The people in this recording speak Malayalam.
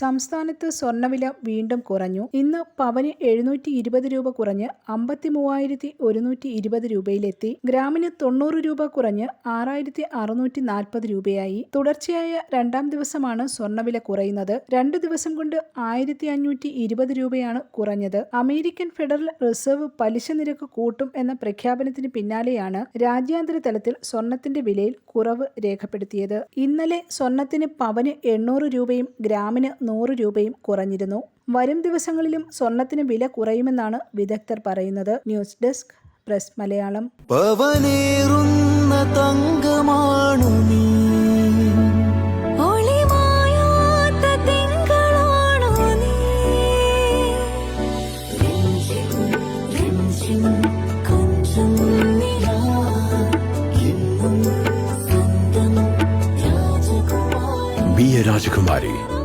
സംസ്ഥാനത്ത് സ്വർണവില വീണ്ടും കുറഞ്ഞു. ഇന്ന് പവന് എഴുന്നൂറ്റി ഇരുപത് രൂപ കുറഞ്ഞ് അമ്പത്തി മൂവായിരത്തി ഒരുന്നൂറ്റി ഇരുപത് രൂപയിലെത്തി. ഗ്രാമിന് തൊണ്ണൂറ് രൂപ കുറഞ്ഞ് ആറായിരത്തി അറുന്നൂറ്റി നാൽപ്പത് രൂപയായി. തുടർച്ചയായ രണ്ടാം ദിവസമാണ് സ്വർണവില കുറയുന്നത്. രണ്ട് ദിവസം കൊണ്ട് ആയിരത്തി അഞ്ഞൂറ്റി ഇരുപത് രൂപയാണ് കുറഞ്ഞത്. അമേരിക്കൻ ഫെഡറൽ റിസർവ് പലിശ നിരക്ക് കൂട്ടും എന്ന പ്രഖ്യാപനത്തിന് പിന്നാലെയാണ് രാജ്യാന്തര തലത്തിൽ സ്വർണത്തിന്റെ വിലയിൽ കുറവ് രേഖപ്പെടുത്തിയത്. ഇന്നലെ സ്വർണത്തിന് പവന് എണ്ണൂറ് രൂപയും ഗ്രാമിന് നൂറ് രൂപയും കുറഞ്ഞിരുന്നു. വരും ദിവസങ്ങളിലും സ്വർണത്തിന് വില കുറയുമെന്നാണ് വിദഗ്ധർ പറയുന്നത്. News desk press Malayalam. പവനേറുന്ന തങ്കമാണു നീ. Be a Rajakumari.